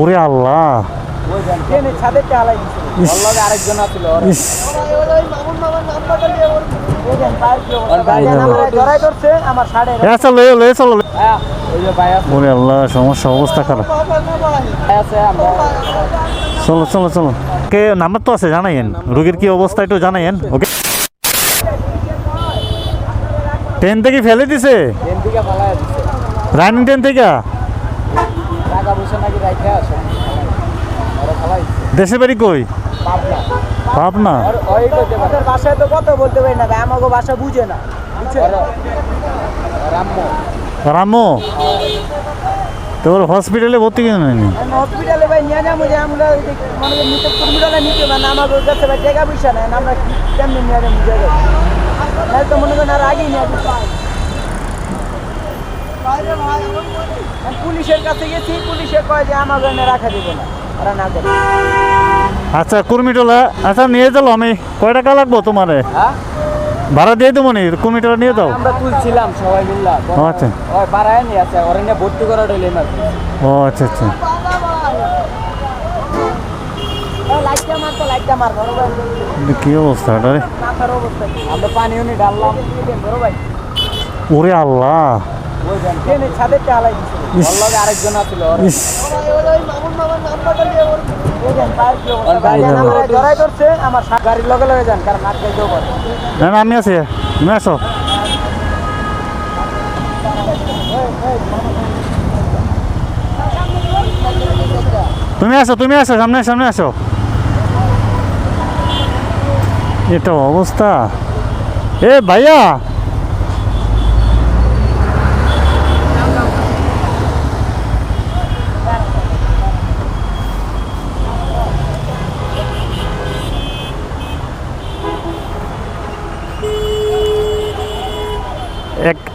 ওরে আল্লাহ। ওর আল্লাহ সমস্যা অবস্থা খারাপ। চলো চলো চলো। কে নাম্বার তো আছে জানাইয়েন। রোগীর কি অবস্থা একটু জানাইয়েন ওকে? ট্রেন থেকে ফেলে দিছে। রানিং ট্রেন থেকে? দেশের বাড়ি কই? পাবনা। ভাষায় তো কত বলতে পারি না ভাই আমাকে ভাষা বুঝে না রাম্য তোর হসপিটালে ভর্তি কেন হয়নি? হসপিটালে ভাই নিয়ে যাব যে আমরা ওই যে মনে নিতে কাছে ভাই টাকা পয়সা নেই আমরা কি কেমনি নিয়ে যাব? বুঝে তো মনে করেন আর আগেই নিয়ে যাব। আমি পুলিশের কাছে গেছি পুলিশে কয় যে আমাকে এনে রাখা দিব না ওরা না করে আচ্ছা কুর্মিটোলা আচ্ছা নিয়ে চলো আমি। কয় টাকা লাগবো তোমারে? ভাড়া দিয়ে দেবো নি? কুর্মিটোলা নিয়ে যাও। আমরা তুলছিলাম সবাই মিল্লা। ও আচ্ছা। ওই পাড়ায় নিয়ে আছে। ওরা নিয়ে ভর্তি করা রইলে ও আচ্ছা আচ্ছা। কি অবস্থা এটা রে? মাথার অবস্থা। কি? আমরা পানি উনি ডাললাম ওরে আল্লাহ। আমি আছি। তুমি আসো তুমি আসো তুমি আসো সামনে সামনে আসো এটা অবস্থা। এ ভাইয়া!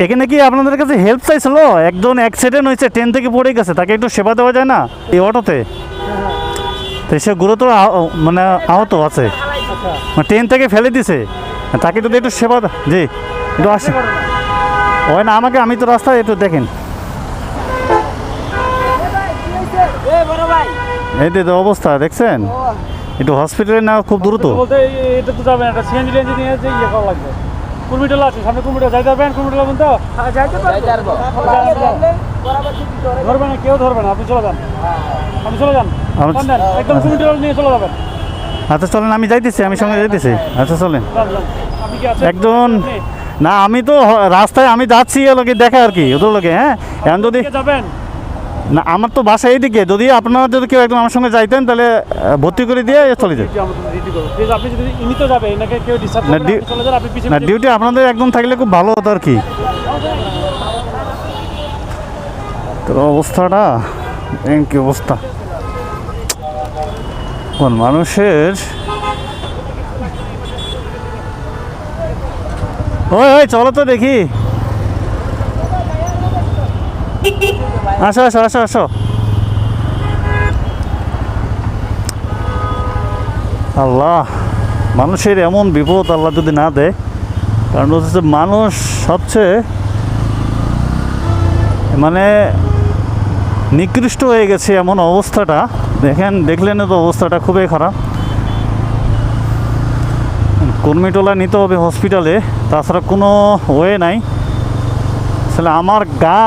এখানে কি আপনাদের কাছে হেল্প চাইছিল? একজন অ্যাক্সিডেন্ট হয়েছে ট্রেন থেকে পড়ে গেছে, তাকে একটু সেবা দেওয়া যায় না এই অটোতে? তো সে গুরুতর মানে আহত আছে। মানে ট্রেন থেকে ফেলে দিছে। তাকে যদি একটু সেবা জি, একটু আসে ওই না, আমাকে, আমি তো রাস্তায় একটু দেখেন। এই যে অবস্থা, দেখছেন? একটু হসপিটালে না খুব দ্রুত। তো কুর্মিটোলা আছে? সামনে যাইতে পারবেন যাইতে পারব। বরাবর যদি ধরে ধরবে না কেউ ধরবে না আপনি চলে যান। আপনি চলে যান। যান। একদম কুর্মিটোলা নিয়ে চলে যাবেন। আচ্ছা চলেন আমি যাইতেছি আমি সঙ্গে যাইতেছি। আচ্ছা চলেন। যান, যান। আপনি কি আছেন? একজন না আমি তো রাস্তায় আমি যাচ্ছি লোকে দেখা আর কি ওদের লোকে হ্যাঁ? এখন যদি যাবেন? না আমার তো বাসা এইদিকে। যদি আপনারা যদি কেউ একদম আমার সঙ্গে যাইতেন তাহলে ভর্তি করে দিয়ে চলে যেত না, ডিউটি আপনাদের একদম থাকলে খুব ভালো হতো আর কি। তো অবস্থাটা কি অবস্থা। কোন মানুষের? ওই ওই চলো তো দেখি। আসো আসো আসো আসো। আল্লাহ, মানুষের এমন বিপদ আল্লাহ যদি না দেয়, কারণ হচ্ছে মানুষ সবচেয়ে মানে নিকৃষ্ট হয়ে গেছে এমন অবস্থাটা। দেখেন, দেখলেন তো অবস্থাটা খুবই খারাপ। কর্মীটোলা নিতে হবে হসপিটালে, তাছাড়া কোনো ওয়ে নাই। আসলে আমার গা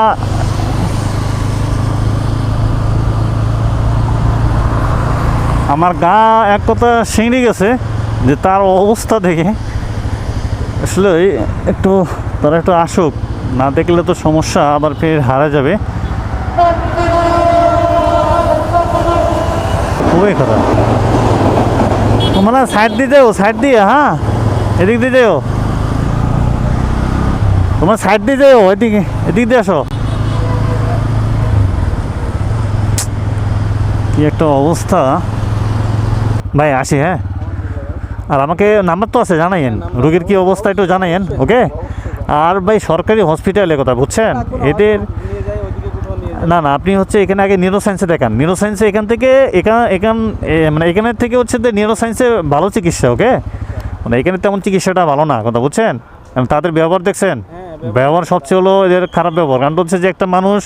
আমার গা এক কথা শিঙড়ে গেছে, যে তার অবস্থা দেখে। আসলে একটু তারা একটু আসুক, না দেখলে তো সমস্যা, আবার ফের হারা যাবে। খুবই খারাপ। তোমরা সাইড দিয়ে যাও, সাইড দিয়ে হ্যাঁ? এদিক দিয়ে যাও। তোমার সাইড দিয়ে যাও, এদিকে, এদিক দিয়ে আসো। কি একটা অবস্থা। ভাই আসি হ্যাঁ। আর আমাকে নাম্বার তো আছে জানাইয়েন। রোগীর কি অবস্থা একটু জানাইয়েন ওকে? আর ভাই সরকারি হসপিটালে কথা বুঝছেন? এদের না না আপনি হচ্ছে এখানে আগে নিউরো সায়েন্সে দেখান। নিউরো সায়েন্সে এখান থেকে এখান এখান মানে এখানের থেকে হচ্ছে যে নিউরো সায়েন্সে ভালো চিকিৎসা ওকে? মানে এখানে তেমন চিকিৎসাটা ভালো না কথা বুঝছেন? এবং তাদের ব্যবহার দেখছেন? ব্যবহার সবচেয়ে হলো এদের খারাপ ব্যবহার। কারণ হচ্ছে যে একটা মানুষ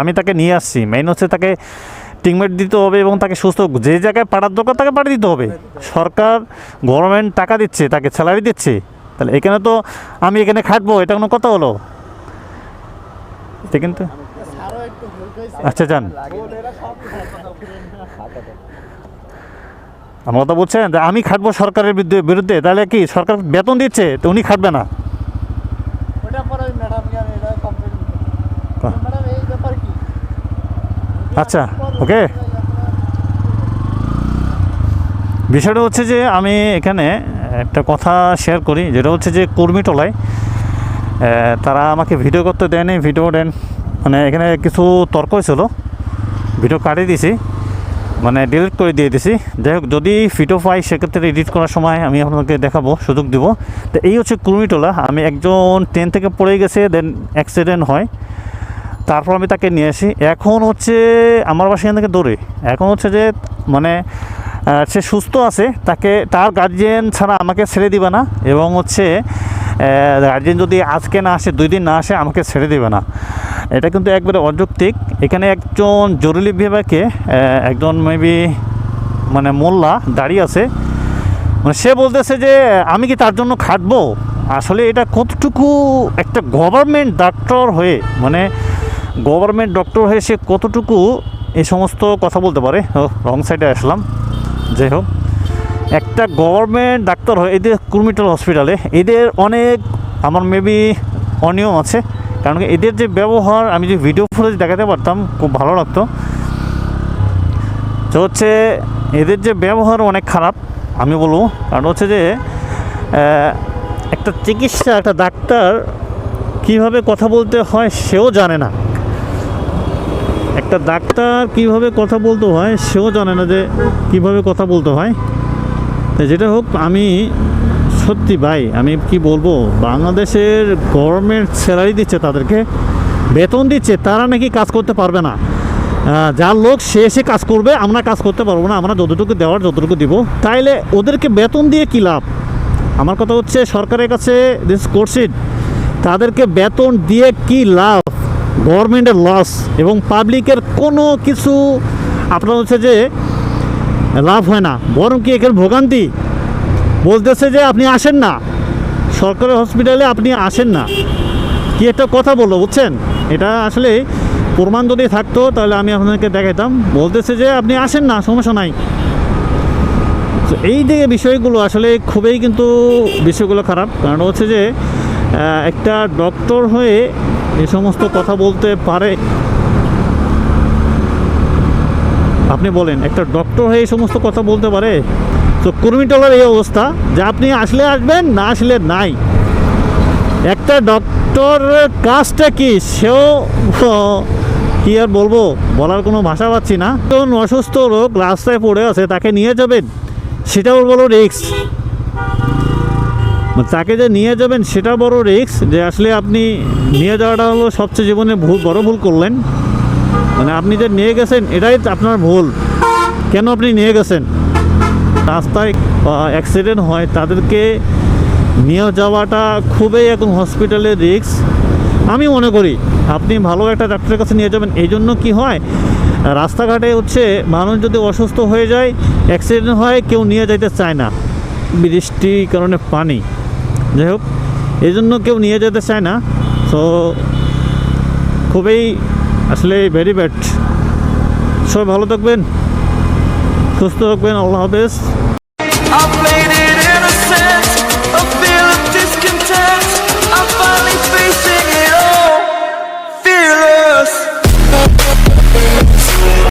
আমি তাকে নিয়ে আসছি। মেইন হচ্ছে তাকে ট্রিটমেন্ট দিতে হবে এবং তাকে সুস্থ যে জায়গায় পাঠার দরকার তাকে পাঠিয়ে দিতে হবে। সরকার গভর্নমেন্ট টাকা দিচ্ছে তাকে স্যালারি দিচ্ছে। তাহলে এখানে তো আমি এখানে খাটবো এটা কোনো কথা হলো? এটা কিন্তু আচ্ছা যান। আমার কথা বলছেন যে আমি খাটবো সরকারের বিরুদ্ধে তাহলে কি সরকার বেতন দিচ্ছে? তো উনি খাটবে না। আচ্ছা। ওকে? বিষয়টা হচ্ছে যে আমি এখানে একটা কথা শেয়ার করি, যেটা হচ্ছে যে কর্মীটলায় তারা আমাকে ভিডিও করতে দেয়নি ভিডিও দেন মানে এখানে কিছু তর্ক ছিল ভিডিও কাটিয়ে দিয়েছি মানে ডিলিট করে দিয়ে দিছি যাই হোক, যদি ভিডিও পাই, সেক্ষেত্রে এডিট করার সময় আমি আপনাকে দেখাবো, সুযোগ দিব। তো এই হচ্ছে কুর্মিটোলা, আমি একজন ট্রেন থেকে পড়ে গেছে দেন অ্যাক্সিডেন্ট হয়। তারপর আমি তাকে নিয়ে আসি। এখন হচ্ছে আমার বাসা এখান থেকে দৌড়ে এখন হচ্ছে যে মানে সে সুস্থ আছে, তাকে, তার গার্জিয়ান ছাড়া আমাকে ছেড়ে দিবে না এবং হচ্ছে গার্জিয়ান যদি আজকে না আসে, দুই দিন না আসে, আমাকে ছেড়ে দিবে না। এটা কিন্তু একবারে অযৌক্তিক। এখানে একজন জরুরি বিভাগে একজন মেবি মানে মোল্লা দাঁড়িয়ে আছে। মানে সে বলতেছে যে, আমি কি তার জন্য খাটবো? আসলে এটা কতটুকু একটা গভর্নমেন্ট ডাক্তার হয়ে মানে গভর্নমেন্ট ডক্টর হয়ে সে কতটুকু এই সমস্ত কথা বলতে পারে? ও রং সাইডে আসলাম। যাই হোক। একটা গভর্নমেন্ট ডাক্তার হয়, এদের কুর্মিটাল হসপিটালে, এদের অনেক, আমার মেবি অনিয়ম আছে। কারণ এদের যে ব্যবহার, আমি যে ভিডিও ফুটেজ দেখাতে পারতাম, খুব ভালো লাগতো। তো হচ্ছে, এদের যে ব্যবহার অনেক খারাপ, আমি বলব। কারণ হচ্ছে যে একটা চিকিৎসা, একটা ডাক্তার কীভাবে কথা বলতে হয় সেও জানে না। একটা ডাক্তার কীভাবে কথা বলতে হয় সেও জানে না যে কীভাবে কথা বলতে হয়। তো যেটা হোক, আমি সত্যি ভাই, আমি কি বলব, বাংলাদেশের গভর্নমেন্ট স্যালারি দিচ্ছে তাদেরকে, বেতন দিচ্ছে, তারা নাকি কাজ করতে পারবে না। যার লোক, সে এসে কাজ করবে, আমরা কাজ করতে পারব না, আমরা যতটুকু দেওয়ার যতটুকু দিব। তাইলে ওদেরকে বেতন দিয়ে কী লাভ? আমার কথা হচ্ছে, সরকারের কাছে দিস কোর্সিট তাদেরকে বেতন দিয়ে কি লাভ? গভর্নমেন্টের লস এবং পাবলিকের কোনো কিছু আপনার হচ্ছে যে লাভ হয় না। বরং কি এখানে ভোগান্তি? বলতেছে যে আপনি আসেন না। সরকারি হসপিটালে আপনি আসেন না। কি একটা কথা বলল, বুঝছেন? এটা আসলে প্রমাণ যদি থাকতো, তাহলে আমি আপনাদেরকে দেখাইতাম। বলতেছে যে আপনি আসেন না, সমস্যা নাই। তো এই যে বিষয়গুলো আসলে খুবই কিন্তু বিষয়গুলো খারাপ। কারণ হচ্ছে যে একটা ডক্টর হয়ে এই সমস্ত কথা বলতে পারে? আপনি বলেন, একটা ডক্টর হয়ে এই সমস্ত কথা বলতে পারে? তো কর্মীটলার এই অবস্থা, যে আপনি আসলে আসবেন, না আসলে নাই। একটা ডক্টর কাজটা কি? সেও, কি আর বলব? বলার কোনো ভাষা পাচ্ছি না। কোন অসুস্থ লোক রাস্তায় পড়ে আছে, তাকে নিয়ে যাবেন? সেটাও বড় রিক্স তাকে যে নিয়ে যাবেন, সেটা বড় রিক্স যে আসলে আপনি নিয়ে যাওয়াটা হলো সবচেয়ে জীবনে ভুল, বড় ভুল করলেন। মানে আপনি যে নিয়ে গেছেন, এটাই আপনার ভুল। কেন আপনি নিয়ে গেছেন? রাস্তায় অ্যাক্সিডেন্ট হয়, তাদেরকে নিয়ে যাওয়াটা খুবই এখন হসপিটালের রিস্ক আমি মনে করি, আপনি ভালো একটা ডাক্তারের কাছে নিয়ে যাবেন, এই জন্য কী হয়? রাস্তাঘাটে হচ্ছে, মানুষ যদি অসুস্থ হয়ে যায় অ্যাক্সিডেন্ট হয়, কেউ নিয়ে যাইতে চায় না। বৃষ্টির কারণে পানি। যাই হোক এই জন্য কেউ নিয়ে যেতে চায় না। তো খুবই আসলে ভেরি ব্যাড সবাই ভালো থাকবেন, সুস্থ থাকবেন, আল্লাহ হাফেজ।